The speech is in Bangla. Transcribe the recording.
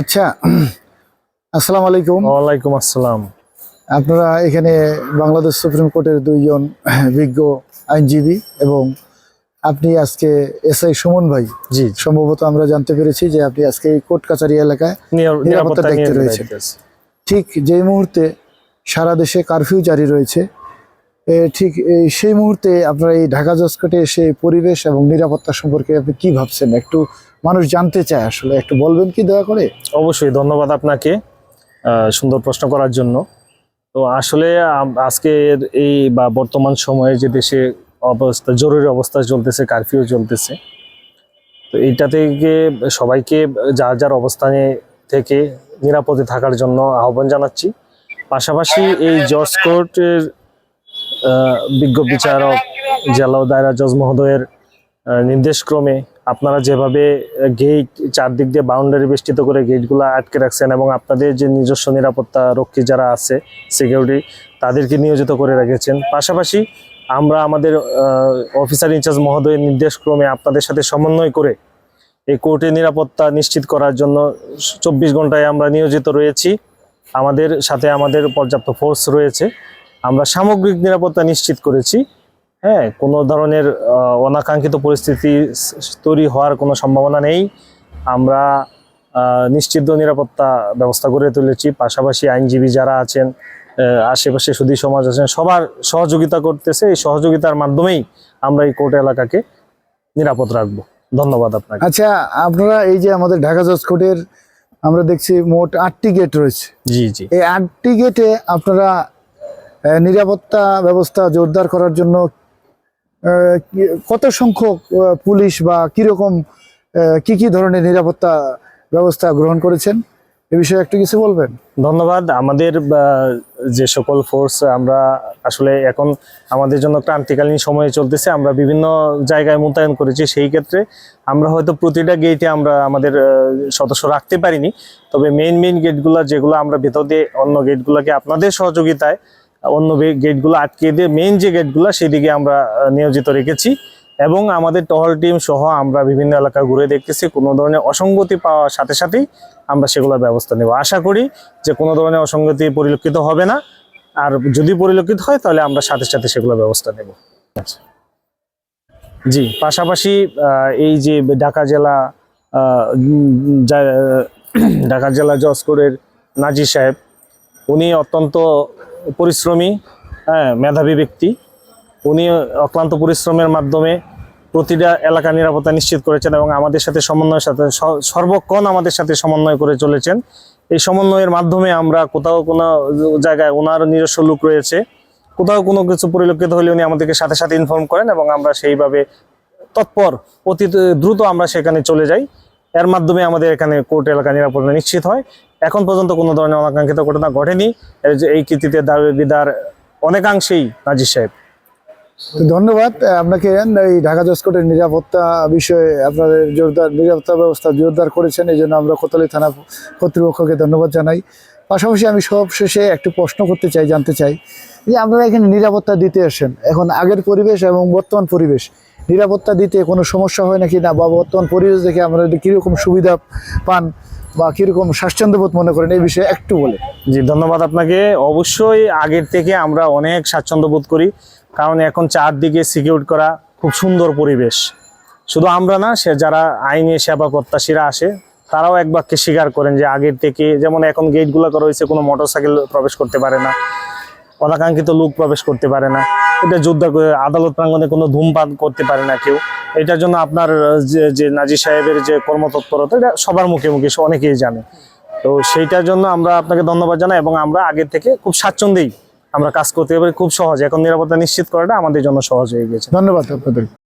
আচ্ছা আসসালামু আলাইকুম। ওয়ালাইকুম আসসালাম। আপনারা এখানে বাংলাদেশ সুপ্রিম কোর্টের দুইজন বিজ্ঞ আইনজীবী এবং আপনি আজকে এসআই সুমন ভাই। জি। সম্ভবত আমরা জানতে পেরেছি যে আপনি আজকে এই কোর্ট কাছারি এলাকায় নিরাপত্তা দায়িত্বে রয়েছে। ঠিক যেই মুহূর্তে সারা দেশে কারফিউ জারি রয়েছে ঠিক সেই মুহূর্তে আপনারা এই ঢাকা জসকোটে এসে পরিবেশ এবং নিরাপত্তা সম্পর্কে আপনি কি ভাবছেন? একটু মানুষ জানতে চায় আসলে, একটু বলবেন কি দয়া করে? অবশ্যই, ধন্যবাদ আপনাকে সুন্দর প্রশ্ন করার জন্য। তো আসলে আজকের এই বা বর্তমান সময়ে যে দেশে অবস্থা, জরুরি অবস্থা চলতেছে, কারফিউ চলতেছে, তো এইটা থেকে সবাইকে যার যার অবস্থানে থেকে নিরাপদে থাকার জন্য আহ্বান জানাচ্ছি। পাশাপাশি এই জজ কোর্টের বিজ্ঞ বিচারক জেলা দায়রা জজ মহোদয়ের নির্দেশক্রমে আপনারা যেভাবে গেট চারদিক দিয়ে বাউন্ডারি বেষ্টিত করে গেটগুলো আটকে রাখছেন এবং আপনাদের যে নিজস্ব নিরাপত্তা রক্ষী যারা আছে সিকিউরিটি তাদেরকে নিয়োজিত করে রেখেছেন। পাশাপাশি আমরা আমাদের অফিসার ইনচার্জ মহোদয়ের নির্দেশক্রমে আপনাদের সাথে সমন্বয় করে এই কোর্টের নিরাপত্তা নিশ্চিত করার জন্য চব্বিশ ঘন্টায় আমরা নিয়োজিত রয়েছি। আমাদের সাথে আমাদের পর্যাপ্ত ফোর্স রয়েছে। আমরা সামগ্রিক নিরাপত্তা নিশ্চিত করেছি। হ্যাঁ কোনো ধরনের অনাকাঙ্ক্ষিত পরিস্থিতি তৈরি হওয়ার কোনো সম্ভাবনা নেই। আমরা নিশ্চিত নিরাপত্তা ব্যবস্থা করে তুলেছি। পাশাপাশি আইনজীবী যারা আছেন আশেপাশে সুদী সমাজ আছেন সবার সহযোগিতা করতেছে। এই সহযোগিতার মাধ্যমেই আমরা এই কোর্ট এলাকাকে নিরাপদ রাখব। ধন্যবাদ আপনাকে। আচ্ছা আপনারা এই যে আমাদের ঢাকা জজ কোর্টের আমরা দেখছি মোট আটটি গেট রয়েছে। জি জি। এই আটটি গেটে আপনারা নিরাপত্তা ব্যবস্থা জোরদার করার জন্য কত সংখ্যক পুলিশ বা কীরকম কি কি ধরনের নিরাপত্তা ব্যবস্থা গ্রহণ করেছেন? এ বিষয়ে একটু কিছু বলবেন। ধন্যবাদ। আমাদের যে সকল ফোর্স আমরা আসলে এখন আমাদের জন্য ক্রান্তিকালীন সময়ে চলতেছে, আমরা বিভিন্ন জায়গায় মোতায়েন করেছি, সেই ক্ষেত্রে আমরা হয়তো প্রতিটা গেটে আমরা আমাদের সদস্য রাখতে পারিনি। তবে মেইন মেইন গেটগুলো যেগুলো আমরা ভেতর দিয়ে অন্য গেটগুলোকে আপনাদের সহযোগিতায় অন্য গেটগুলো আটকে দিয়ে মেইন যে গেটগুলো সেদিকে আমরা নিয়োজিত রেখেছি। এবং আমাদের টহল টিম সহ আমরা বিভিন্ন এলাকা ঘুরে দেখতেছি, কোনো ধরনের অসঙ্গতি পাওয়ার সাথে সাথেই আমরা সেগুলোর ব্যবস্থা নেব। আশা করি যে কোনো ধরনের অসঙ্গতি পরিলক্ষিত হবে না। আর যদি পরিলক্ষিত হয়, তাহলে আমরা সাথে সাথে সেগুলোর ব্যবস্থা নেব। আচ্ছা। জি, পাশাপাশি এই যে ঢাকা জেলা ঢাকা জেলা জজ নাজির সাহেব, উনি অত্যন্ত পরিশ্রমী হ্যাঁ মেধাবী ব্যক্তি। উনি অক্লান্ত পরিশ্রমের মাধ্যমে প্রতিটা এলাকা নিরাপত্তা নিশ্চিত করেছেন এবং আমাদের সাথে সমন্বয়ের সাথে সর্বক্ষণ আমাদের সাথে সমন্বয় করে চলেছেন। এই সমন্বয়ের মাধ্যমে আমরা কোথাও কোনো জায়গায় ওনার নিজস্ব লোক রয়েছে, কোথাও কোনো কিছু পরিলক্ষিত হলে উনি আমাদেরকে সাথে সাথে ইনফর্ম করেন এবং আমরা সেইভাবে তৎপর, অতি দ্রুত আমরা সেখানে চলে যাই। এর মাধ্যমে আমাদের এখানে কোর্ট এলাকা নিরাপত্তা নিশ্চিত হয়। এখন পর্যন্ত কোনো ধরনের অনাকাঙ্ক্ষিত ঘটনা ঘটেনি। এই কৃতিতে দাবিদার অনেকাংশেই নাজির সাহেব। ধন্যবাদ। আপনাকে এই ঢাকা জজ কোর্টের নিরাপত্তা বিষয়ে আপনাদের জোরদার নিরাপত্তা ব্যবস্থা জোরদার করেছেন, এই জন্য আমরা কোতলি থানা কর্তৃপক্ষকে ধন্যবাদ জানাই। পাশাপাশি আমি সব শেষে একটু প্রশ্ন করতে চাই, জানতে চাই যে আপনারা এখানে নিরাপত্তা দিতে আসেন। এখন আগের পরিবেশ এবং বর্তমান পরিবেশ, নিরাপত্তা দিতে কোনো সমস্যা হয় নাকি না? বা বর্তমান পরিবেশ দেখে আপনারা কীরকম সুবিধা পান? বা কীরকম স্বাচ্ছন্দ্যবোধ মনে করেন, এই বিষয়ে একটু বলে। জি, ধন্যবাদ আপনাকে। অবশ্যই আগের থেকে আমরা অনেক স্বাচ্ছন্দ্যবোধ করি, কারণ এখন চারদিকে সিকিউর করা খুব সুন্দর পরিবেশ। শুধু আমরা না, সে যারা আইনি সেবা প্রত্যাশীরা আসে, তারাও এক বাক্যে স্বীকার করেন যে আগের থেকে, যেমন এখন গেটগুলো করা হয়েছে, কোনো মোটরসাইকেল প্রবেশ করতে পারে না। অনাকাঙ্ক্ষিত লোক প্রবেশ করতে পারে না। এটা যুদ্ধ আদালত প্রাঙ্গনে কোনো ধূমপান করতে পারে না কেউ। এটার জন্য আপনার যে যে নাজি সাহেবের যে কর্মতৎপরতা, এটা সবার মুখে মুখে অনেকেই জানে। তো সেইটার জন্য আমরা আপনাকে ধন্যবাদ জানাই এবং আমরা আগে থেকে খুব স্বাচ্ছন্দ্যেই আমরা কাজ করতে পারি। খুব সহজ। এখন নিরাপত্তা নিশ্চিত করাটা আমাদের জন্য সহজ হয়ে গেছে ধন্যবাদ আপনাদের।